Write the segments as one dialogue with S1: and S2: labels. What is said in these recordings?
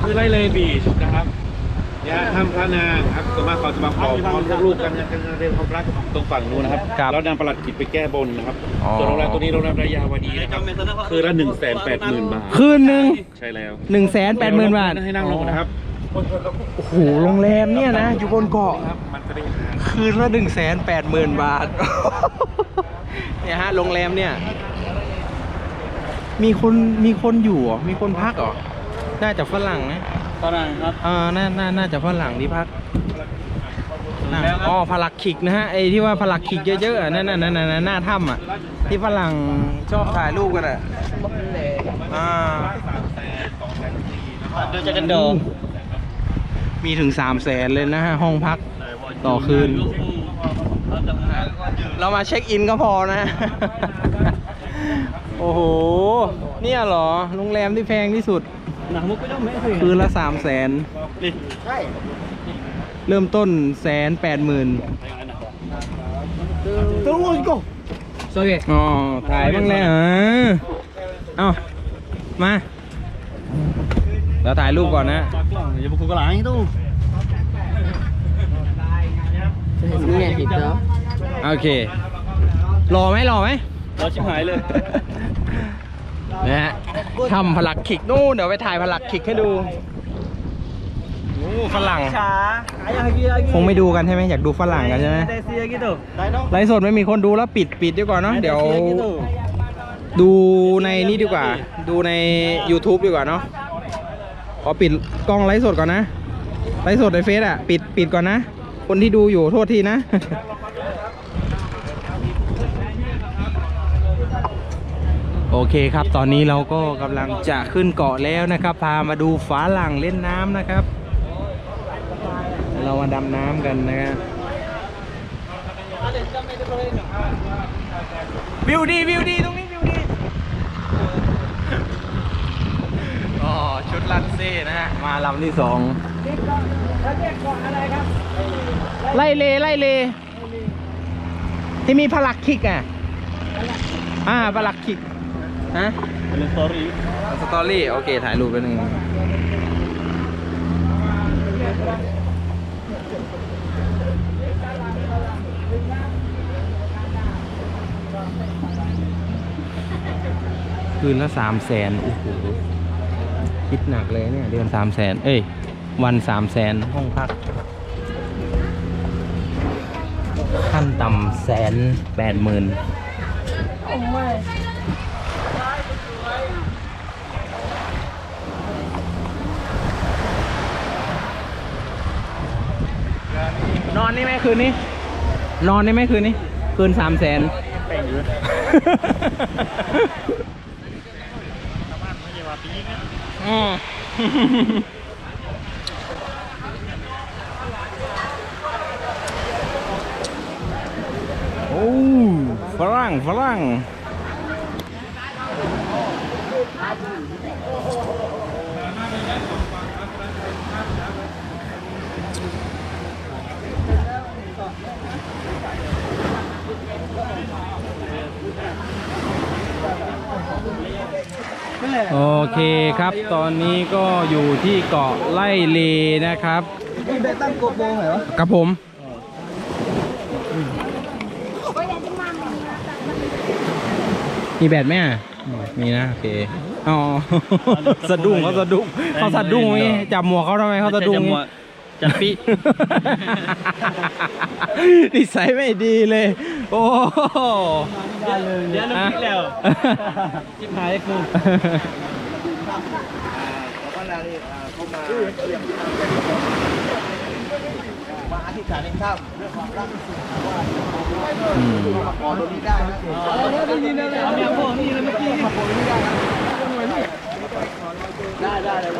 S1: ครับคือไร่เลบีชนะครับเนี่ยถ้ำพระนางครับส่วนมากเขาจะมาขอพรลูกๆกันกันเรื่องความรักตรงฝั่งนู้นนะครับ
S2: ครับ
S1: แล้วนำประหลัดขิดไปแก้บนนะครับ
S2: อ๋อ
S1: ส่วนโรงแรมตัวนี้โรงแรมระยาวดีนะครับคือละหนึ่งแสนแปดหมื่นบาท
S2: คืนหนึ่ง
S1: ใช่แล้ว
S2: หนึ่งแสนแปดหมื่นบาท
S1: ให้นั่งลงนะครับ
S2: โอ้โหโรงแรมเนี่ยนะ อยู่บนเกาะ
S1: ครับมันจะได้หา
S2: คืนละหนึ่งแสนแปดหมื่นบาท เนี่ยฮะโรงแรมเนี่ย มีคนมีคนอยู่เหรอมีคนพักเหรอ น่าจะฝรั่งนะ
S3: ฝรั่งครับ
S2: เออน่าน่าน่าจะฝรั่งที่พักน่ะ
S3: แล้วครับ
S2: อ๋อพลักขิกนะฮะไอ้ที่ว่าพลักขิกเยอะๆอะนั่นน่ะนั่นน่ะนั่นหน้าถ้ำอะที่ฝรั่งชอบถ่ายรูปกันอะอ่า
S3: เดี๋ยวจะกันโดด
S2: มีถึงสามแสนเลยนะฮะห้องพักต่อคืน เรามาเช็คอินก็พอนะ โอ้โห เนี่ยเหรอโรงแรมที่แพงที่สุด
S3: หนังมุกไม่ต้องไม่เคย
S2: คืนละสามแสน
S3: นี่
S2: เริ่มต้นแสนแปดหมื่น
S3: ตัวโว้ยก็โอเค
S2: อ๋อถ่ายบ้างเลยอะเอ้ามาเราถ่ายรูปก่อนนะ
S3: ปากกล้องอย่าบุกกระหลังตู้
S4: nghe thì đó
S2: โอเครอไหมรอไหม
S3: เราชิบหายเลย
S2: นะฮะทำพลักขิกนู่นเดี๋ยวไปถ่ายพลักขิกให้ดูโอ้ฝรั่ง
S3: ช้าอะไรกี่อะไร
S2: คงไม่ดูกันใช่ไหมอยากดูฝรั่งกันใช่ไหม
S3: ได้เสียกี่ตัวได้น้อง
S2: ไลฟ์สดไม่มีคนดูแล้วปิดปิดดีกว่าเนาะเดี๋ยว ดูในนี่ดีกว่า ดูใน YouTube ดีกว่าเนาะขอปิดกล้องไลฟ์สดก่อนนะไลฟ์สดในเฟซอะ ปิดปิดก่อนนะ คนที่ดูอยู่โทษทีนะ โอเคครับ ตอนนี้เราก็กำลังจะขึ้นเกาะแล้วนะครับ พามาดูฝาหลังเล่นน้ำนะครับ เรามาดำน้ำกันนะฮะวิวดีวิวดีตรงนี้วิวดีอ๋อชุดลันเซ่นะฮะมาลำที่สองไล่เลไล่เล ที่มีพลักคิกอะ อ่าพลักคิก ฮะ
S3: เป็นสตอรี่
S2: สตอรี่โอเคถ่ายรูปไปหนึ่งคืนละสามแสนโอ้โหคิดหนักเลยเนี่ย เดือนสามแสนเอ้ย วันสามแสนห้องพัก ขั้นต่ำแสนแปดหมื่น นอนนี่ไหมคืนนี้ นอนนี่ไหมคืนนี้ คืนสามแสน
S3: แป้งอยู่
S2: อ๋อโอ้ฝรั่งฝรั่ง โอเคครับ ตอนนี้ก็อยู่ที่เกาะไล่เลนะครับ
S3: นี่ได้ตั้งโกโปงเหรอ
S2: ครับผมมีแบตไหมอะมีนะโอเคอ๋อสะดุ้งเขาสะดุ้งเขาสะดุ้งไหมจับหมวกเขาทำไมเขาสะดุ้งงี้
S3: จับปี
S2: นิสัยไม่ดีเลย โอ้โห
S3: เดี๋ยวน้ำพริกแล้วชิบหายกู
S4: มาอธิษฐานในถ้ำเรื่องความรัก
S2: อืม
S4: ขอตรงนี้ได้นะ
S3: เอาเมียพวกนี้เลยเมื่อกี้
S4: ได้ได้เลย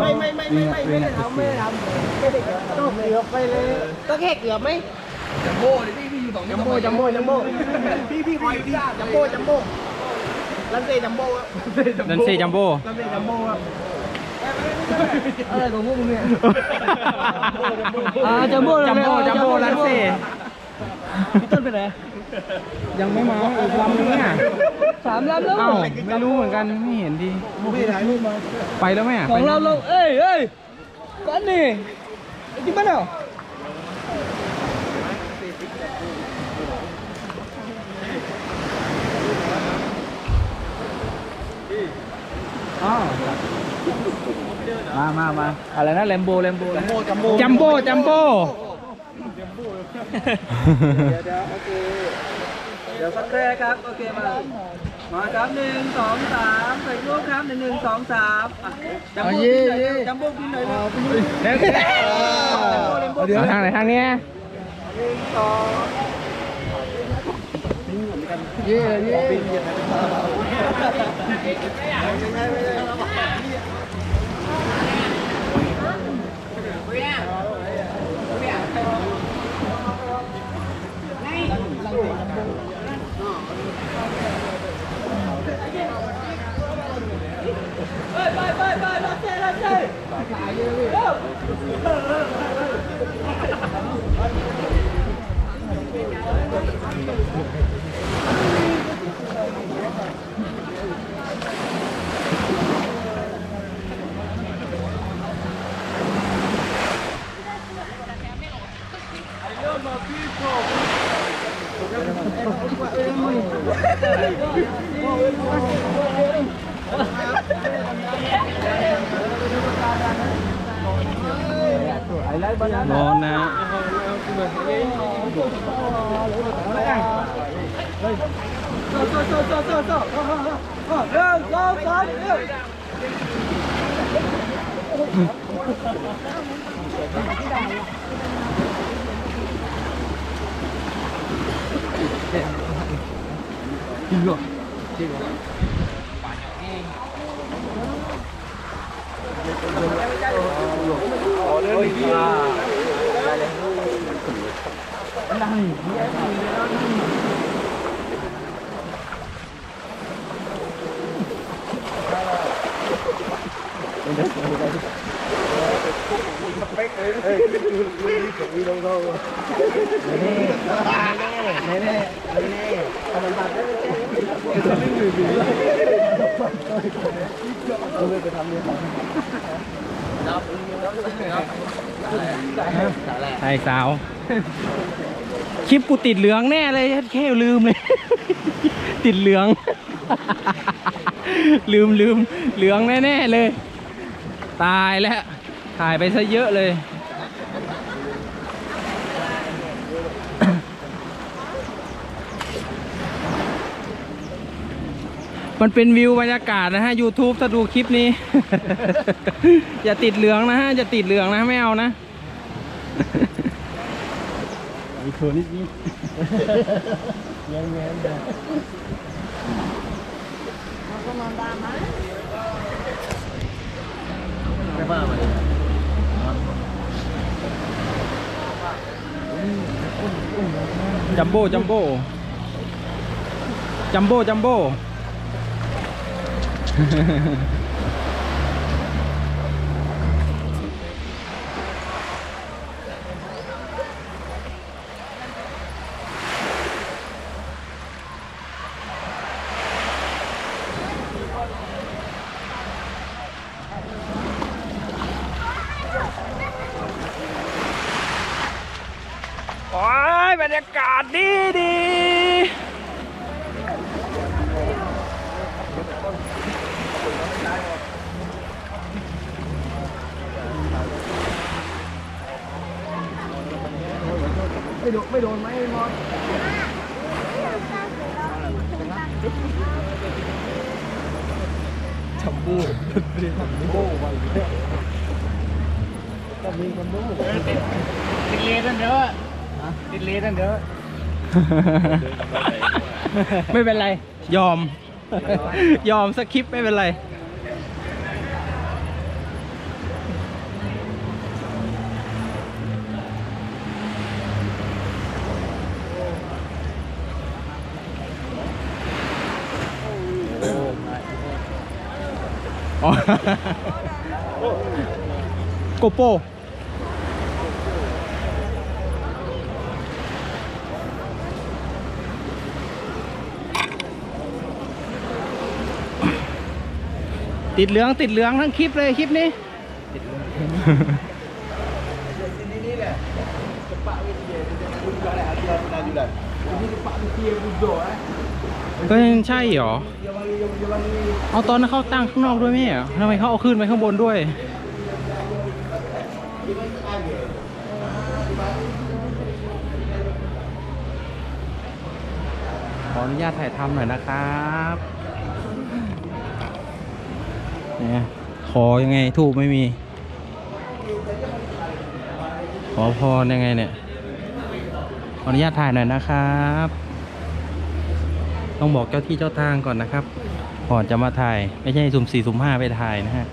S4: ไม่ไม่ไม่ไม่ไม่ไม่ได้ทำไม่ได้ทำไม่ได้เกือบต้องเกือบไปเลยก็แค่เกือบไหมจัมโบ้เลยพี่พี่อยู่สองจัมโบ้จัมโบ้จัมโบ้พี่พี่คอยพี่จัมโบ้จัมโบ้ลันเซ่จัมโบ้ครับ
S2: นันเซจัมโบ้
S4: ลันเซ่จัมโบ้ครับอะไรของพวกมึงเนี่ยอ่าจัมโบ้
S2: จัมโบ้จัมโบ้ลันเซ่
S4: พี่ต้นไปไหน
S2: ยังไม่มาอีกลำนึงอะ
S4: สามลำแล้ว
S2: เอ้าไม่รู้เหมือนกันไม่เห็นดี
S4: พี่ถ่ายรูปมา
S2: ไปแล้วไหมอะ
S4: สองลำลงเอ้ยเอ้ยก้อนนี่จริงปะเนี่ย
S2: อ๋อ
S3: มามามาอะไรนะแลมโบแลมโบ
S4: จัมโบ้
S2: จัมโบ้จัมโบ้
S3: เดี๋ยวโอเค เดี๋ยวสักแรกครับ โอเคมา มาครับหนึ่งสองสามใส่ลูกครับหนึ่งหนึ่งสองสามอะจัมโบ้กินหนเร็วจัมโบ้กินหน่อยเร็ว
S2: เอาทางไหนทางเนี้ย
S4: เย่เย่
S2: ร้อนนะ
S4: โซ่โซ่โซ่โซ่โซ่โซ่ เร็วโซ่โซ่เร็ว
S2: ใช่สาว คลิปกูติดเหลืองแน่เลยแค่ลืมเลย ติดเหลือง ลืมลืมเหลืองแน่ๆเลย ตายแล้ว ถ่ายไปซะเยอะเลย มันเป็นวิวบรรยากาศนะฮะ YouTube ถ้าดูคลิปนี้ อย่าติดเหลืองนะฮะ อย่าติดเหลืองนะไม่เอานะ
S3: มีโชว์นิดนิด
S2: จัมโบ้จัมโบ้จัมโบ้จัมโบ้ โอ้ยบรรยากาศดีดี
S4: ไม่โดนไม่โดนไหมมอส
S3: ติดเลนนั่นเด้อติดเลนนั่นเด้อ
S2: ไม่เป็นไร ยอม ยอมสคริปไม่เป็นไรอ๋อโกโป ติดเหลืองติดเหลืองทั้งคลิปเลยคลิปนี้ ก็ยังใช่เหรอ เอาตอนนั้นเขาตั้งข้างนอกด้วยไหมเหรอทำไมเขาเอาขึ้นไปข้างบนด้วย ขออนุญาตถ่ายทำหน่อยนะครับ นี่ยขอยังไงทูบไม่มี ขอพรยังไงเนี่ยขออนุญาตถ่ายหน่อยนะครับ ต้องบอกเจ้าที่เจ้าทางก่อนนะครับก่อนจะมาถ่าย ไม่ใช่สุ่มสี่สุ่มห้าไปถ่ายนะฮะ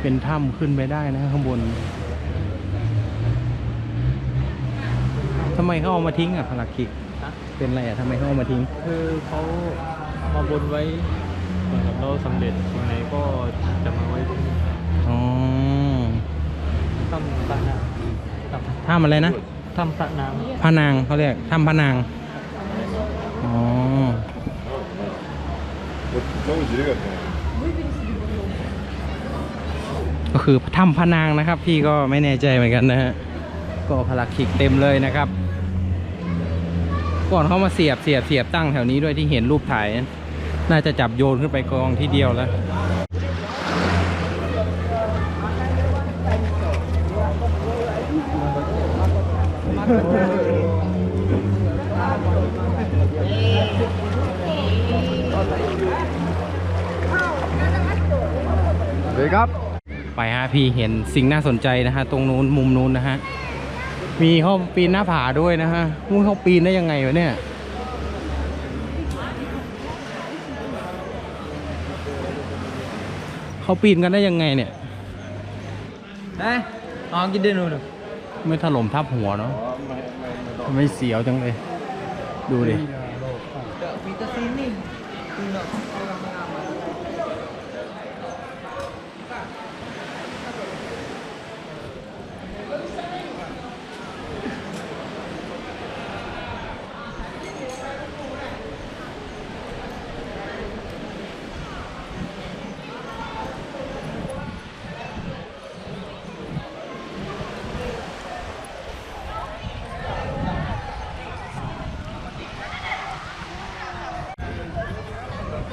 S2: เป็นถ้ำขึ้นไปได้นะข้างบนำไมเขาเอามาทิ้งอะพลักคิกเป็นอะไรอะทำไมเขาเอามาทิ้ง
S5: คือเขามาบนไว้เหมือนกับเราสำเร็จสิ่งไหนก็จะมาไว้ที่นี่
S2: อ๋อ
S5: ถ้ำพระนางถ้ำ
S2: ถ้ำอะไรนะ
S5: ถ้ำพระนาง
S2: พระนางเขาเรียกถ้ำพระนาง อ๋อก็คือถ้ำพระนางนะครับ พี่ก็ไม่แน่ใจเหมือนกันนะฮะ ก็พลักขิกเต็มเลยนะครับ ก่อนเขามาเสียบเสียบเสียบตั้งแถวนี้ด้วยที่เห็นรูปถ่าย น่าจะจับโยนขึ้นไปกองที่เดียวแล้ว
S1: สวัสดีครับ
S2: ไปฮะพี่เห็นสิ่งน่าสนใจนะฮะ ตรงนู้นมุมนู้นนะฮะ มีเขาปีนหน้าผาด้วยนะฮะมุ้งเขาปีนได้ยังไงวะเนี่ย เขาปีนกันได้ยังไงเนี่ย
S3: เฮ้ยลองกินดินูน
S2: ไม่ถล่มทับหัวเนาะไม่เสียวจังเลย ดูดิ
S3: มีตะซีนนี่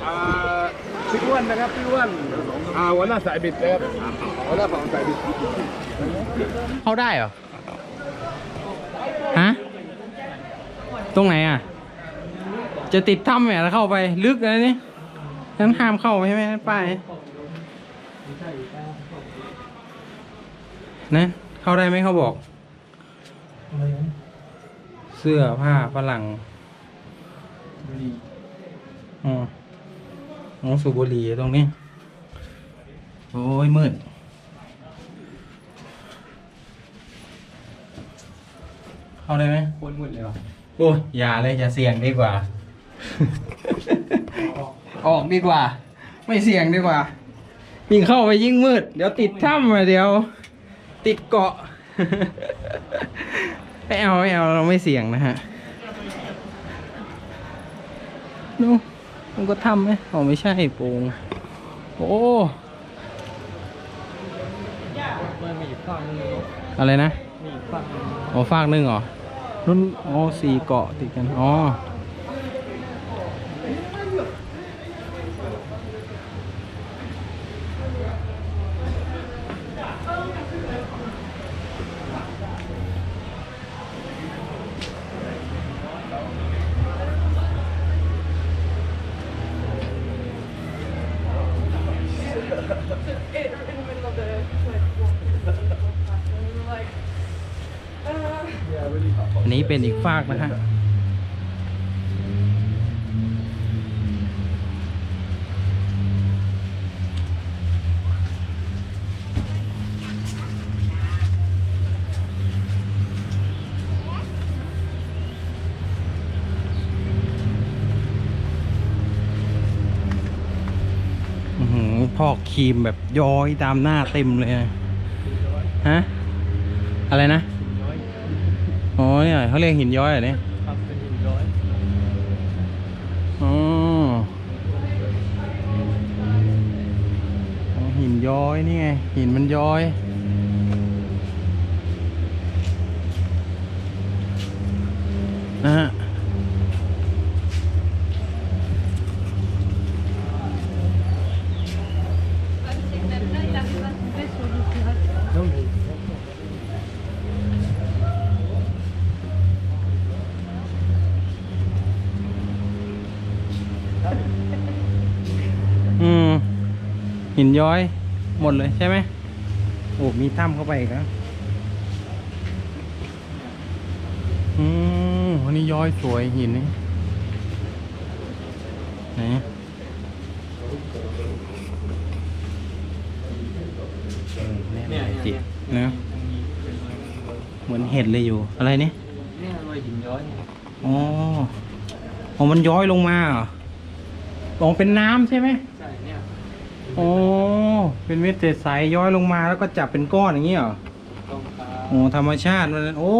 S1: อ่าพี่อ้ว นะครับพี่อ้วนอ่าวันหน้าสายบิดนะครับวันหน้าฝั่งสายบิด
S2: เข้าได้เหรอ ฮะ ตรงไหนอะ จะติดถ้ำเนี่ยแล้วเข้าไปลึกเลยนี่ฉันห้ามเข้าใช่ไหมป้ายนะเข้าได้ไหมเขาบอก เสื้อผ้าฝรั่งอ๋อ น้องสูบบุหรี่ตรงนี้ โอ้ยมืดเข้าได้ไหม
S5: คนมืดเลยวะ
S2: โอ้ยอย่าเลยอย่าเสี่ยงดีกว่า ออกดีกว่า ไม่เสี่ยงดีกว่า ยิ่งเข้าไปยิ่งมืด เดี๋ยวติดถ้ำอะเดี๋ยว ติดเกาะ ไม่เอาไม่เอาเราไม่เสี่ยงนะฮะนู มันก็ทำไหมอ๋อไม่ใช่โปงโอ้
S5: มันมีอีกฝั่งหนึงเนอะ
S2: อะไรนะ
S5: มีอีกฝั่งหนึง
S2: อ๋อฟากหนึ่งเหรอรุ่นอ๋อสี่เกาะติดกัน อ๋อ เป็นอีกฝากนะฮะพอกครีมแบบย้อยตามหน้าเต็มเลยฮะ อะไรนะ อ๋อเนี่ยเขาเรียกหินย้อยเหรอเนี่ย
S5: ครับเป็นหินย้อย
S2: อ๋ออ๋อหินย้อยนี่ไงหินมันย้อยนะฮะ ย้อยหมดเลยใช่ไหมโอ้มีถ้ำเข้าไปอีกแล้วอืมวันนี้ย้อยสวยหินนี่ไหนแน่นจินะเหมือนเห็ดเลยอยู่อะไรนี่
S5: เนี่ยรอยหินย้อย
S2: อ๋ออ๋อมันย้อยลงมาเหรออ๋อเป็นน้ำใช่ไหม
S5: ใช่เนี่ย
S2: อ๋อเป็นเม็ดใสๆย้อยลงมาแล้วก็จับเป็นก้อนอย่างนี้เหรอ
S5: ตรงกลาง
S2: โอ้ธรรมชาติมันโอ้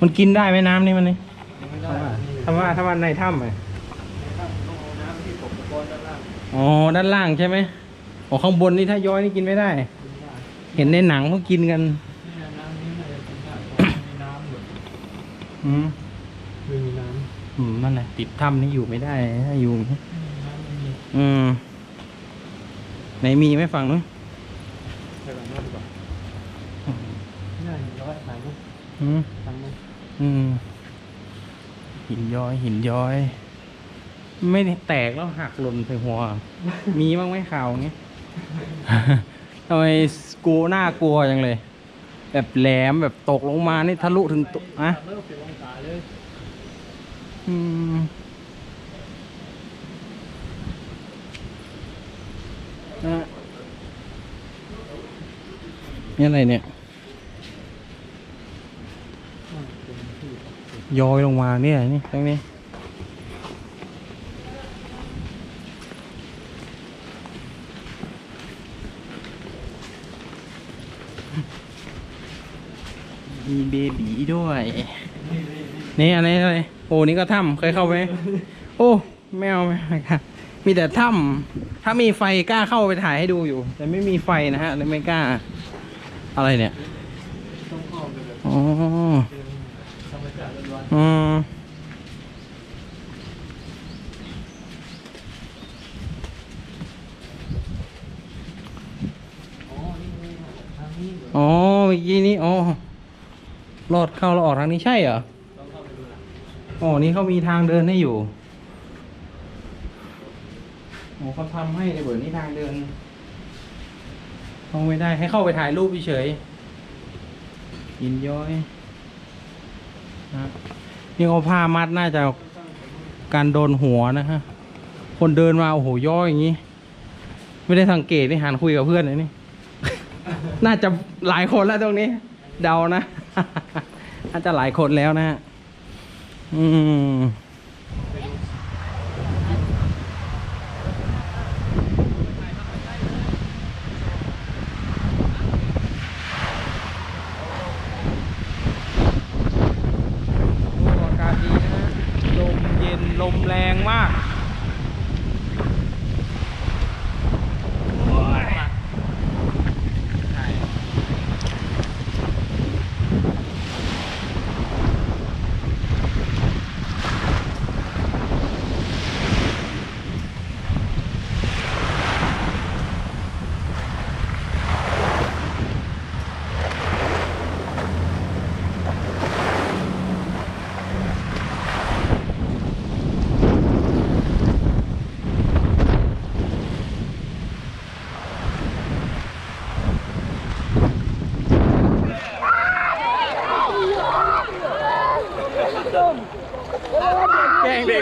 S2: มันกินได้ไหมน้ำนี่มันนี่
S5: ยังไม่ได้นี่
S2: ทำว่าถ้าว่าในถ้ำไง
S5: ต้องเอาน้ำที่ผมตะกอนด้านล่าง
S2: อ๋อด้านล่างใช่ไหมอ๋อข้างบนนี่ถ้าย้อยนี่กินไม่ได้เห็นในหนังเขากินกัน
S5: เนี่ยน้ำนี้น่าจะกินได้เพราะมันมีน้ำแบบ
S2: อืม
S5: ไม่มีน้
S2: อืมนั่นแหละติดถ้ำนี่อยู่ไม่ได้ถ้าอยู่ำ
S5: น้ำไม่มี
S2: อืมไหนมีไหมฝั่งนู้น
S5: ใช่ก่อนน้ำดีกว่าเนี่ยหินย้อยถ่ายรูป
S2: อืม
S5: ทางนู้น
S2: อืมหินย้อย หินย้อย ไม่ได้แตกแล้วหักหล่นใส่หัว มีบ้างไหมข่าวอย่างเงี้ยทำไมกลัวหน้ากลัวจังเลย แบบแหลมแบบตกลงมานี่ทะลุถึงตุอะ
S5: เริ่มสิบองศาเลย
S2: อืม นะนี่อะไรเนี่ย ย้อยลงมาเนี่ยนี่ตรงนี้มีเบบีด้วย นี่อะไรอะไรโอ้นี่ก็ถ้ำเคยเข้าไหมโอ้ ไม่เอาไม่เอาค่ะ มีแต่ถ้ำถ้ามีไฟกล้าเข้าไปถ่ายให้ดูอยู่ แต่ไม่มีไฟนะฮะเลยไม่กล้า อะไรเนี่ย
S5: ต้องเข้าไปแบบ
S2: อ๋ออืมอ๋อเมื่อกี้นี้อ๋อรอดเข้าแล้วออกทางนี้ใช่เหรอ อ๋อ นี่เขามีทางเดินให้อยู่ โอ้เขาทำให้ในเบอร์นี้ทางเดินเข้าไม่ได้ให้เข้าไปถ่ายรูปเฉยยินย้อยนะนี่เอาผ้ามัดน่าจะการโดนหัวนะฮะ คนเดินมาโอ้โหย่ออย่างนี้ ไม่ได้สังเกตนี่หันคุยกับเพื่อนเลยนี่ น่าจะหลายคนแล้วตรงนี้ เดานะ น่าจะหลายคนแล้วนะฮะ อืมโอ้อากาศดีนะฮะลมเย็น ลมแรงมาก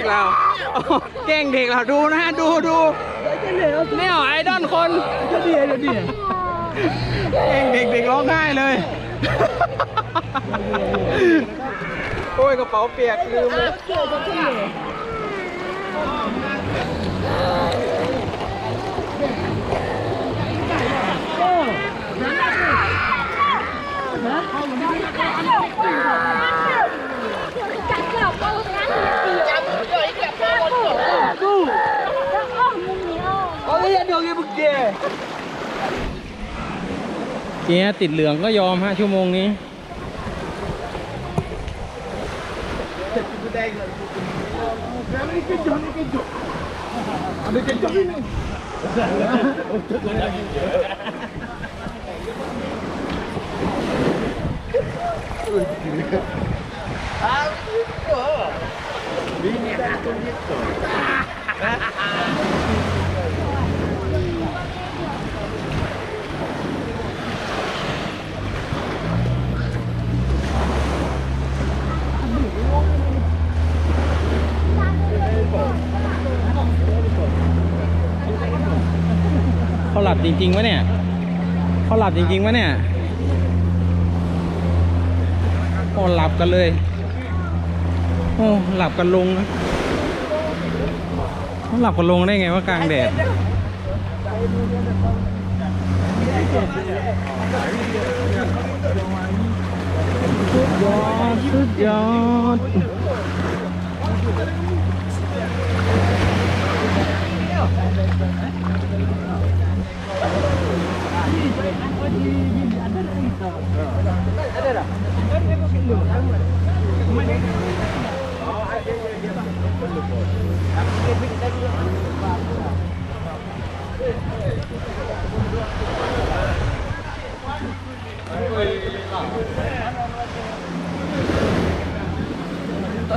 S2: เราแก่งเด็กเราดูนะดูดูเนี่ยไอดอนคนเดีจะดีแก่งเด็กเด็กร้องไห้เลยโอ้ยกระเป๋าเปียกลืมเลยนะ
S3: Dia pergi.
S2: เกียร์ติดเหลืองก็ยอมฮะชั่วโมงนี้ เขาหลับจริงๆวะเนี่ยเขาหลับจริงๆวะเนี่ยโอ้หลับกันเลย โอ้หลับกันลงนะเขาหลับกันลงได้ไงว่ากลางแดดสุดยอดสุดยอด
S4: Tok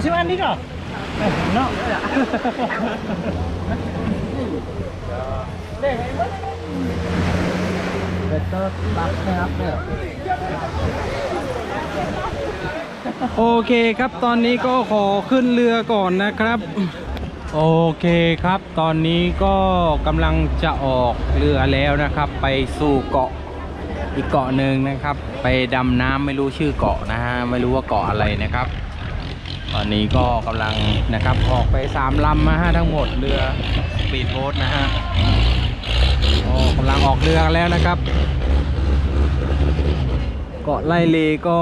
S4: si mandi kau? Eh, no. Nak. Betul, tak apa.
S2: โอเคครับตอนนี้ก็ขอขึ้นเรือก่อนนะครับ โอเคครับ ตอนนี้ก็กำลังจะออกเรือแล้วนะครับ ไปสู่เกาะอีกเกาะหนึ่งนะครับ ไปดำน้ำไม่รู้ชื่อเกาะนะฮะไม่รู้ว่าเกาะอะไรนะครับ ตอนนี้ก็กำลังนะครับออกไปสามลำนะฮะทั้งหมดเรือ ปีดโบ๊ทนะฮะโอ้กำลังออกเรือกันแล้วนะครับ เกาะไล่เลก็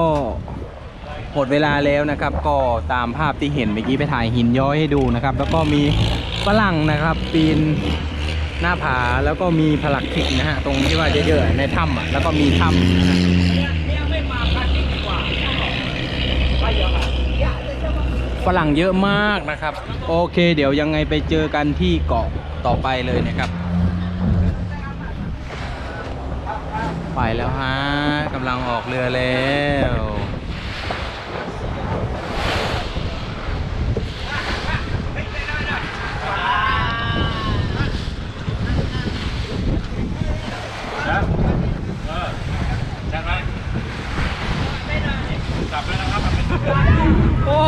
S2: หมดเวลาแล้วนะครับ ก็ตามภาพที่เห็นเมื่อกี้ไปถ่ายหินย้อยให้ดูนะครับ แล้วก็มีฝรั่งนะครับ ปีนหน้าผาแล้วก็มีผลักขิกนะฮะตรงที่ว่าเยอะๆในถ้ำอะแล้วก็มีถ้ำฝรั่งเยอะมากนะครับ โอเค เดี๋ยวยังไงไปเจอกันที่เกาะ ต่อไปเลยนะครับ ไปแล้วฮะกำลังออกเรือแล้ว
S1: จับเลยนะครับ
S2: โอ้